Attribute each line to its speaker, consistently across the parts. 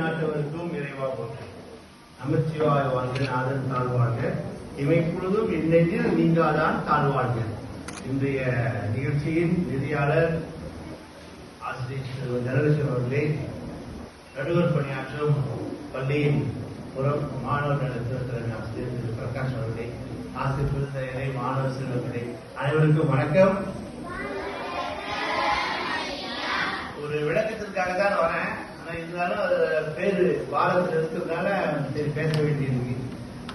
Speaker 1: நாட்டவருக்கும் இறைவா போற்று. நமச்சிவாய வாழ்க நாதன் தாழ்வாழ்க இமைப்பொழுதும் என்னெஞ்சில் நீங்காதான் தாழ்வாழ்க இன்றைய நிகழ்ச்சியின் நிதியாளர் ஆசிரியர் திரு தனலட்சுமி அவர்களே நடுவர் பணியாற்றும் பள்ளியின் புறம் மாணவர் நலத்துறை ஆசிரியர் திரு. பிரகாஷ் அவர்களே ஆசிரியர் மாணவர் செல்வர்களே அனைவருக்கும் வணக்கம். ஒரு விளக்கத்திற்காக தான் வரேன். இருந்தாலும் பேரு பாரதத்தில் இருக்கிறதுனால சரி பேச வேண்டியிருக்கு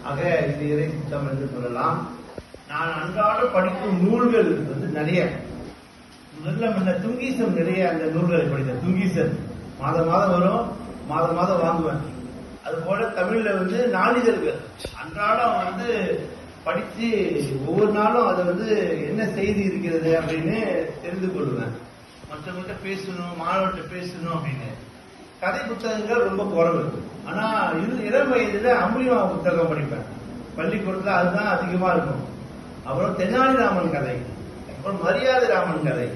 Speaker 1: ஆக இது இறை சுத்தம் என்று சொல்லலாம். நான் அன்றாடம் படிக்கும் நூல்கள் வந்து நிறைய. முதல்ல முன்ன துங்கீசம் நிறைய அந்த நூல்களை படித்தேன். துங்கீசன். மாதம் மாதம் வரும் மாதம் மாதம் வாங்குவேன். அது போல தமிழ்ல வந்து நாளிதழ்கள். அன்றாடம் வந்து படித்து ஒவ்வொரு நாளும் அதை வந்து என்ன செய்தி இருக்கிறது அப்படின்னு தெரிந்து கொள்வேன். மற்றவங்கள்ட்ட பேசணும் மாணவர்கிட்ட பேசணும் அப்படின்னு. கதை புத்தகங்கள் ரொம்ப குறவு. ஆனா இது இளம் வயதுல அம்புலிமா புத்தகம் படிப்பேன். பள்ளிக்கூடத்துல அதுதான் அதிகமா இருக்கும். அப்புறம் தென்னாலிராமன் கதை. அப்புறம் மரியாதை ராமன் கதை.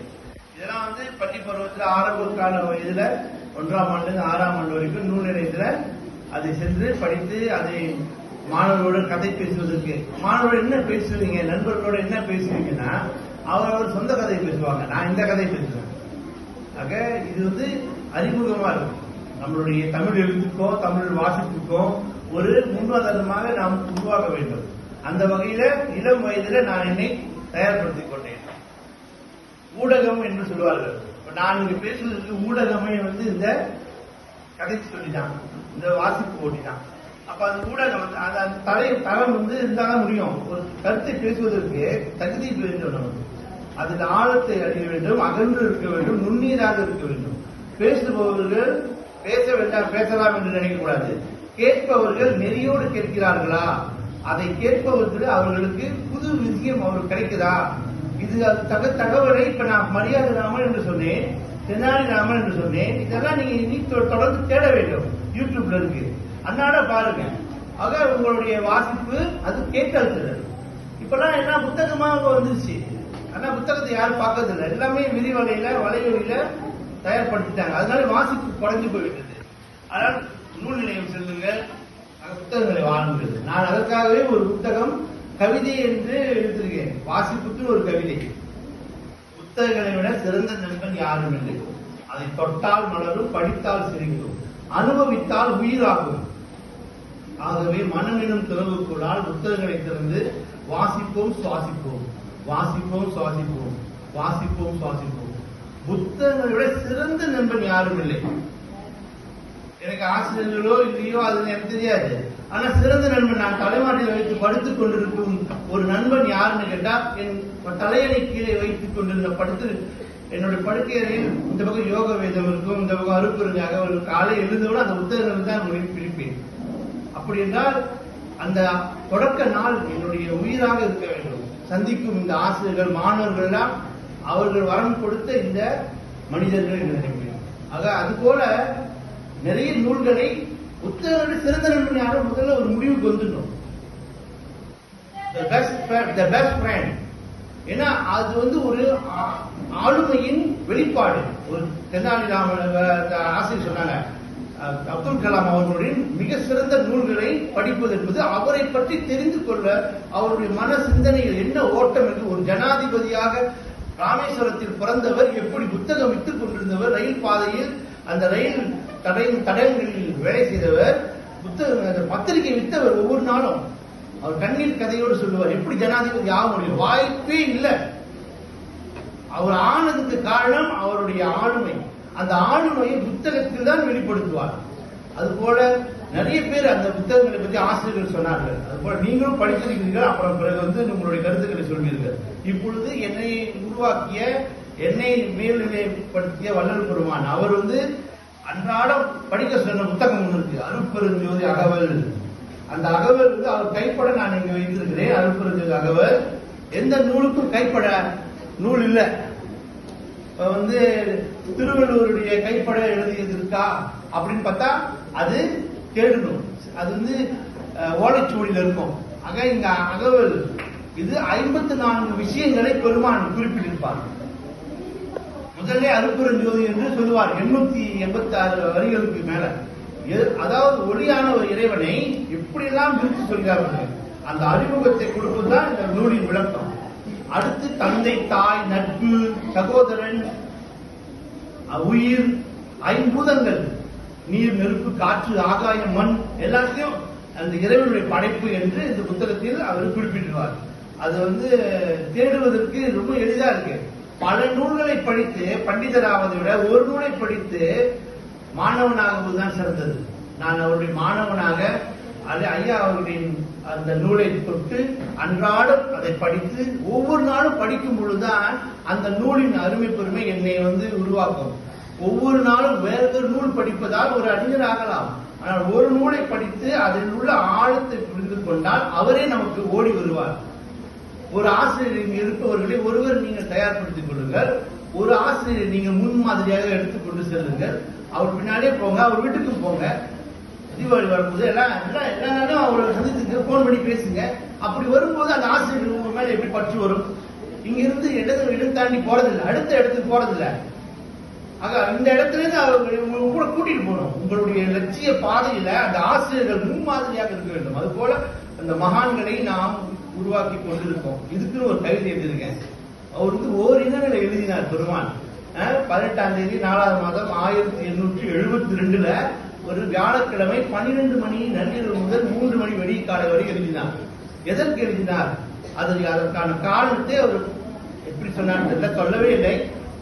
Speaker 1: இதெல்லாம் வந்து பள்ளி பருவத்துல ஆரம்ப கால வயதுல ஒன்றாம் ஆண்டு ஆறாம் ஆண்டு வரைக்கும் நூல் நிலையத்துல அதை சென்று படித்து அதை மாணவர்களோட கதை பேசுவதற்கு. மாணவர்கள் என்ன பேசுவீங்க? நண்பர்களோட என்ன பேசுவீங்கன்னா அவரவர் சொந்த கதை பேசுவாங்க. நான் இந்த கதை பேசுவேன். ஆக இது வந்து அறிமுகமா இருக்கும். நம்மளுடைய தமிழ் எழுத்துக்கோ தமிழ் வாசிப்புக்கோ ஒரு முன்னுதாரணமாக நாம் உருவாக்க வேண்டும். அந்த வகையில இளம் வயதில நான் என்னை தயார்படுத்திக் கொண்டேன். ஊடகம் என்று சொல்வார்கள் நான் இங்க பேசுவதற்கு ஊடகமே வந்து இந்த கதை சொல்லி தான் இந்த வாசிப்பு போட்டி தான் அப்ப அந்த ஊடகம் வந்து அந்த தலை தரம் வந்து இருந்தாலும் முடியும். ஒரு கருத்தை பேசுவதற்கு தகுதி வேண்டும் நமக்கு. அதில் ஆழத்தை அறிய வேண்டும் அகன்று இருக்க வேண்டும் நுண்ணீராக இருக்க வேண்டும். பேசுபவர்கள் பேச வேண்டாம் பேசலாம் என்று நினைக்கக்கூடாது. கேட்பவர்கள் நெறியோடு கேட்கிறார்களா? அதை கேட்பவர்கள் அவர்களுக்கு புது விஷயம் அவர் கிடைக்குதா? இது அது தக தகவலை இப்ப நான் மரியாதை ராமன் என்று சொன்னேன் தென்னாலி ராமன் என்று சொன்னேன். இதெல்லாம் நீங்க இனி தொடர்ந்து தேட வேண்டும். யூடியூப்ல இருக்கு. அதனால பாருங்க. ஆக உங்களுடைய வாசிப்பு அது கேட்டல் திறன் இப்பெல்லாம் என்ன புத்தகமாக வந்துருச்சு. ஆனா புத்தகத்தை யாரும் பார்க்கறது இல்லை எல்லாமே விரிவலையில வலையொலியில தயார்படுத்திட்டாங்க. அதனால வாசிப்பு குறைஞ்சு போய்விட்டது. ஆனால் நூல் நிலையம் செல்லுங்கள். புத்தகங்களை வாங்குகிறது. நான் அதற்காகவே ஒரு புத்தகம் கவிதை என்று எழுதியிருக்கேன் வாசிப்புக்கு ஒரு கவிதை. புத்தகங்களை விட சிறந்த நண்பன் யாரும் இல்லை. அதை தொட்டால் மலரும் படித்தால் சிரிக்கும். அனுபவித்தால் உயிராகும். ஆகவே மனம் எனும் திறவுக்குள்ளால் புத்தகங்களை திறந்து வாசிப்போம் சுவாசிப்போம். வாசிப்போம் சுவாசிப்போம். வாசிப்போம் சுவாசிப்போம். புத்தகங்களை விட சிறந்த நண்பன் யாரும் இல்லை. எனக்கு ஆசிரியர்களோ இல்லையோ அது எனக்கு தெரியாது. ஆனா சிறந்த நண்பன் நான் தலைமாட்டில் வைத்து படுத்துக் கொண்டிருக்கும் ஒரு நண்பன் யாருன்னு கேட்டா என் தலையணை கீழே வைத்துக் கொண்டிருந்த படுத்து என்னுடைய படுக்கையறையில் இந்த பக்கம் யோக வேதம் இருக்கும் இந்த பக்கம் அருப்புரிஞ்சாக ஒரு காலை எழுந்தவுடன் அந்த புத்தகங்கள் தான் மொழி பிடிப்பேன் அப்படி என்றால் அந்த தொடக்க நாள் என்னுடைய உயிராக இருக்க வேண்டும். சந்திக்கும் இந்த ஆசிரியர்கள் மாணவர்கள் எல்லாம் அவர்கள் வரம் கொடுத்த இந்த மனிதர்கள் என்று ஆக அது போல நிறைய நூல்களை புத்தகங்கள் சிறந்த நண்பன் யாரும் முதல்ல ஒரு முடிவுக்கு வந்துடணும் ஏன்னா அது வந்து ஒரு ஆ- ஆளுமையின் வெளிப்பாடு. ஒரு தென்னாலிராமன் ஆசிரியர் சொன்னாங்க அஹ், அப்துல் கலாம் அவர்களுடைய மிக சிறந்த நூல்களை படிப்பது என்பது அவரை பற்றி தெரிந்து கொள்ள அவருடைய மன சிந்தனையில் என்ன ஓட்டம் என்று ஒரு ஜனாதிபதியாக ராமேஸ்வரத்தில் பிறந்தவர் எப்படி புத்தகம் வித்துக் கொண்டிருந்தவர் ரயில் பாதையில் அந்த ரயில் தடையின் தடயங்களில் வேலை செய்தவர் புத்தகம் அந்த பத்திரிகை வித்தவர் ஒவ்வொரு நாளும். அவர் கண்ணீர் கதையோடு சொல்லுவார் எப்படி ஜனாதிபதி ஆக முடியும்? வாய்ப்பே இல்லை. அவர் ஆனதுக்கு காரணம் அவருடைய ஆளுமை. அந்த ஆளுமையை புத்தகத்தில் தான் வெளிப்படுத்துவார். அது போல நிறைய பேர் அந்த புத்தகங்களை பற்றி ஆசிரியர்கள் சொன்னார்கள் அது போல நீங்களும் படித்திருக்கிறீர்கள் அப்புறம் பிறகு வந்து உங்களுடைய கருத்துக்களை சொல்வீர்கள். இப்பொழுது என்னை உருவாக்கிய என்னை மேல்நிலைப்படுத்திய வள்ளல் பெருமான் அவர் வந்து அன்றாடம் படிக்க சொன்ன புத்தகம் ஒன்று இருக்கு அருட்பெருஞ்சோதி அகவல். அந்த அகவல் வந்து அவர் கைப்பட நான் இங்க வைத்திருக்கிறேன் அருட்பெருஞ்சோதி அகவல். எந்த நூலுக்கும் கைப்பட நூல் இல்லை. வந்து திருவள்ளுவருடைய கைப்பட எழுதியது இருக்கா? அப்படின்னு பார்த்தா அது தேடணும் அது வந்து ஓலைச்சுவடியில் இருக்கும். ஆக இங்க அகவல் இது ஐம்பத்தி நான்கு விஷயங்களை பெருமான் குறிப்பிட்டிருப்பார். முதல்ல அருப்புரஞ்சோதி என்று சொல்லுவார் எண்ணூத்தி எண்பத்தி ஆறு வரிகளுக்கு மேல. எ- அதாவது ஒளியான ஒரு இறைவனை எப்படியெல்லாம் பிரித்து சொல்கிறார்கள் அந்த அறிமுகத்தை கொடுப்பதுதான் இந்த நூலின் விளக்கம். அடுத்து தந்தை தாய் நட்பு சகோதரன் உயிர் ஐம்பூதங்கள் நீர் நெருப்பு காற்று ஆகாயம் மண் எல்லாத்தையும் அந்த இறைவனுடைய படைப்பு என்று இந்த புத்தகத்தில் அவர் குறிப்பிட்டுள்ளார் அது வந்து தேடுவதற்கு ரொம்ப எளிதா இருக்கு. பல நூல்களை படித்து பண்டிதராவதை விட ஒரு நூலை படித்து மாணவனாகுவதுதான் சிறந்தது. நான் அவருடைய மாணவனாக அது ஐயா அவர்களின் அந்த நூலை தொட்டு அன்றாடம் அதை படித்து ஒவ்வொரு நாளும் படிக்கும் பொழுதுதான் அந்த நூலின் அருமை பெருமை என்னை வந்து உருவாக்கும். ஒவ்வொரு நாளும் வேறொரு நூல் படிப்பதால் ஒரு அறிஞர் ஆகலாம். ஆனால் ஒரு நூலை படித்து அதில் உள்ள ஆழத்தை புரிந்து கொண்டால் அவரே நமக்கு ஓடி வருவார். ஒரு ஆசிரியர் இருப்பவர்களை ஒருவர் நீங்கள் தயார்படுத்திக் கொள்ளுங்கள். ஒரு ஆசிரியரை நீங்க முன் மாதிரியாக எடுத்துக்கொண்டு செல்லுங்கள். அவர் பின்னாடியே போங்க அவர் வீட்டுக்கு போங்க. தீபாவளி வரும்போது எல்லாம் எல்லாம் எல்லா நாளும் அவரை சந்தித்துக்கு போன் பண்ணி பேசுங்க. அப்படி வரும்போது அந்த ஆசிரியர் உங்க மேல எப்படி பற்று வரும்? இங்க இருந்து இடது இடம் தாண்டி போறதில்லை. அடுத்த இடத்துக்கு போறதில்லை. ஆக இந்த இடத்துல இருந்து அவர்களை உங்களை கூட கூட்டிட்டு போகணும். உங்களுடைய லட்சிய பாதையில அந்த ஆசிரியர்கள் முன்மாதிரியாக இருக்க வேண்டும். அது போல அந்த மகான்களை நாம் உருவாக்கி கொண்டிருக்கோம். இதுக்குன்னு ஒரு கவிதை எழுதியிருக்கேன். அவர் வந்து ஓர் எழுதினார் பெருமான் பதினெட்டாம் தேதி நாலாவது மாதம் ஆயிரத்தி எண்ணூற்றி எழுபத்தி ரெண்டுல ஒரு வியாழக்கிழமை பன்னிரண்டு மணி நள்ளிரவு முதல் மூன்று மணி வெடிக்கால வரை எழுதினார். எதற்கு எழுதினார்? அது அதற்கான காரணத்தை அவர் எப்படி சொன்னார் தெரியல சொல்லவே இல்லை.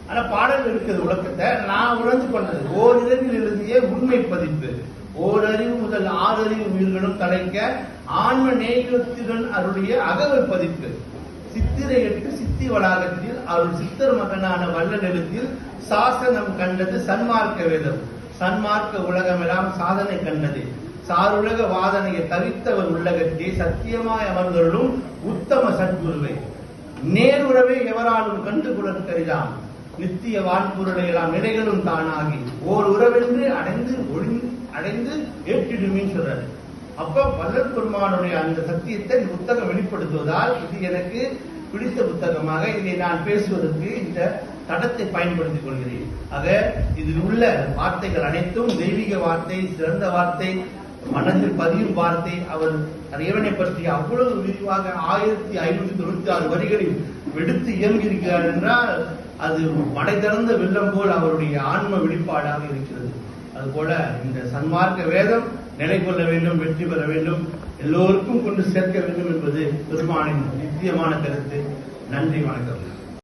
Speaker 1: ஆனா பாடல் இருக்கிறது உலகத்தை நான் உணர்ந்து கொண்டது ஓரிரவில் எழுதிய உண்மை பதிப்பு. ஓரறிவு முதல் ஆறறிவு உயிர்களும் தலைக்க ஆன்ம நேயத்துடன் அருளிய அகவை பதிப்பு. சித்திரை எட்டு சித்தி வளாகத்தில் அவர் சித்தர் மகனான வல்லல் எழுத்தில் சாசனம் கண்டது சன்மார்க்க வேதம். சன்மார்க்க உலகமெல்லாம் சாதனை கண்டது. சாருலக வாதனையை தவித்தவர் உள்ளகத்தே சத்தியமாய் அமர்ந்தருளும் உத்தம சத்குருவை. நேருறவை எவராலும் கண்டு கரிதாம் நித்திய வாழ்பொருளை எல்லாம் நிலைகளும் தானாகி ஓர் உறவென்று அடைந்து ஒழிந்து அடைந்து ஏற்றிடுமின்னு சொல்றாரு. அப்ப வல்லல் பெருமானுடைய அந்த சத்தியத்தை புத்தகம் வெளிப்படுத்துவதால் இது எனக்கு பிடித்த புத்தகமாக இதை நான் பேசுவதற்கு இந்த தடத்தை பயன்படுத்திக் கொள்கிறேன் ஆக இதில் உள்ள வார்த்தைகள் அனைத்தும் தெய்வீக வார்த்தை சிறந்த வார்த்தை மனதில் பதியும் வார்த்தை அவர் இறைவனை பற்றி அவ்வளவு விரிவாக ஆயிரத்தி ஐநூத்தி தொண்ணூத்தி ஆறு வரிகளில் வெடுத்து இயங்கியிருக்கிறார் என்றால் அது மடை திறந்த வெள்ளம் போல் அவருடைய ஆன்ம வெளிப்பாடாக இருக்கிறது. அதுபோல இந்த சன்மார்க்க வேதம் நிலை கொள்ள வேண்டும் வெற்றி பெற வேண்டும் எல்லோருக்கும் கொண்டு சேர்க்க வேண்டும் என்பது பெருமானின் நித்தியமான கருத்து. நன்றி வணக்கம்.